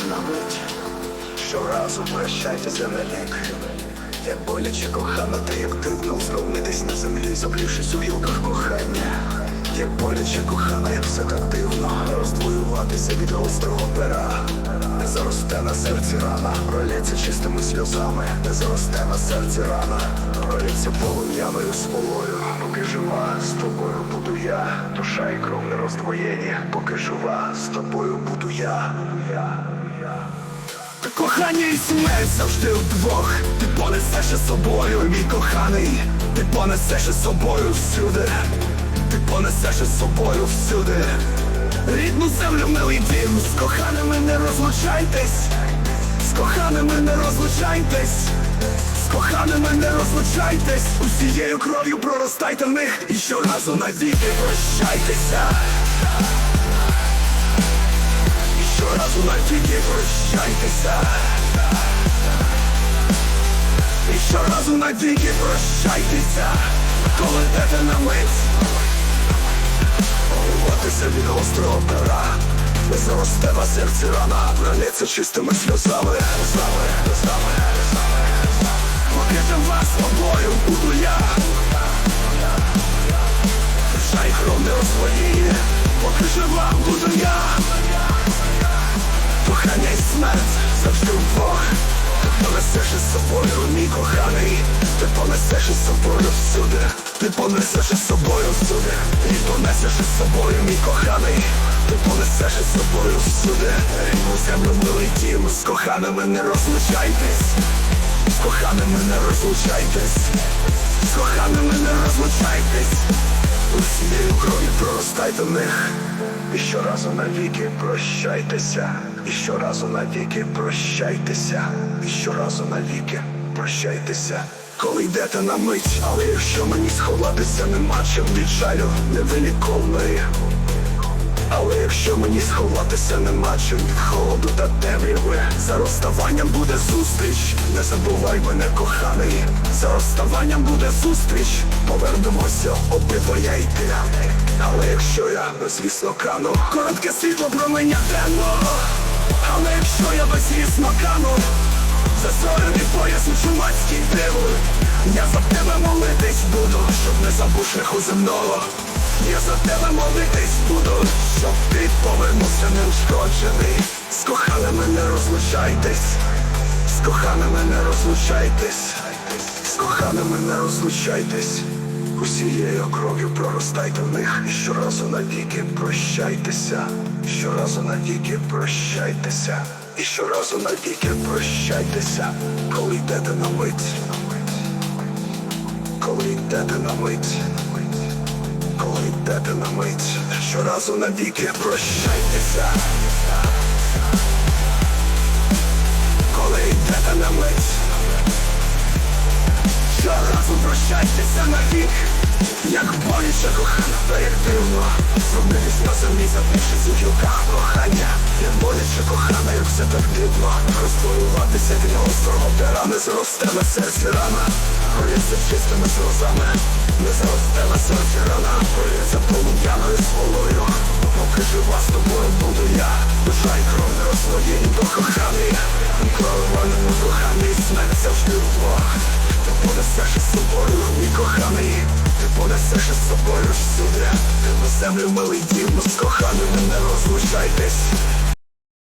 на мить Щоразу прощайтеся на вік Як боляче кохана, та як дивно Зровнитись на землі, заблівшись у гілках кохання Як боляче кохана, як все так дивно Роздвоюватися від гострого пера Не заросте на серці рана, пролється чистими сльозами Не заросте на серці рана, пролється полум'яною смолою Поки жива, з тобою буду я Душа і кров не роздвоєні Поки жива, з тобою буду я. Кохання і смерть завжди удвох Ти понесеш із собою, мій коханий. Ти понесеш із собою всюди. Ти понесеш із собою всюди. Рідну землю милий дім З коханими не розлучайтесь. З коханими не розлучайтесь. З коханими не розлучайтесь. Усією кров'ю проростайте в них. І щоразу навіки прощайтеся щоразу навіки прощайтеся. І щоразу навіки прощайтеся. Коли йдете на мить Ховатися від гострого пера. Не заросте на серці рана Пролється чистими сльозами. Сльозами, сльозами, сльозами з тобою буду я. І кров не розвоїє Поки жива буду я смерть завжди вдвох. Ти понесеш із собою, мій коханий. Ти понесеш із собою всюди. Ти понесеш із собою всюди. І понесеш із собою, мій коханий. Ти понесеш із собою всюди. Рідну землю милий дім З коханими не розлучайтесь. З коханими не розлучайтесь. З коханими не розлучайтесь. Усією кров'ю проростайте в них. І щоразу навіки прощайтеся І щоразу навіки прощайтеся. І щоразу навіки прощайтеся. Коли йдете на мить, але якщо мені сховатися нема чим від жалю невиліковної але якщо мені сховатися нема чим від холоду та темряви За розставанням буде зустріч, не забувай мене коханий. За розставанням буде зустріч, повернемося обидвоє йти Але якщо я безвісно кану, коротке світло денно Але якщо я безвісно кану, засорений пояс у чумацькій диву Я за тебе молитись буду, щоб не забув шляху земного. Я за тебе молитись буду, щоб ти повернувся неушкоджений. З коханими не розлучайтесь, з коханими не розлучайтесь, з коханими не розлучайтесь, усією кров'ю проростайте в них, і щоразу навіки прощайтеся, щоразу навіки прощайтеся, і щоразу навіки прощайтеся, коли йдете на мить, коли йдете на мить. Коли йдете на мить, щоразу навіки прощайтеся. Коли йдете на мить, щоразу прощайтеся навік, як боляче кохана, та як дивно. Зробились на землі, запившись у гілках кохання Як боляче кохана, все так дивно Роздвоюватися від гострого пера. Не зросте на серці рана. Пролється чистими сльозами. Не заросте на серці рана. Пролється полум'яною смолою Поки жива з тобою буду я. Душа і кров не розлоєні до коханий. Коли вони не коханий. Смерть завжди вдвох Ти понесеш із собою, мій коханий. Ти понесеш із собою всюди. Ти на землю милий дім З коханими не розлучайтесь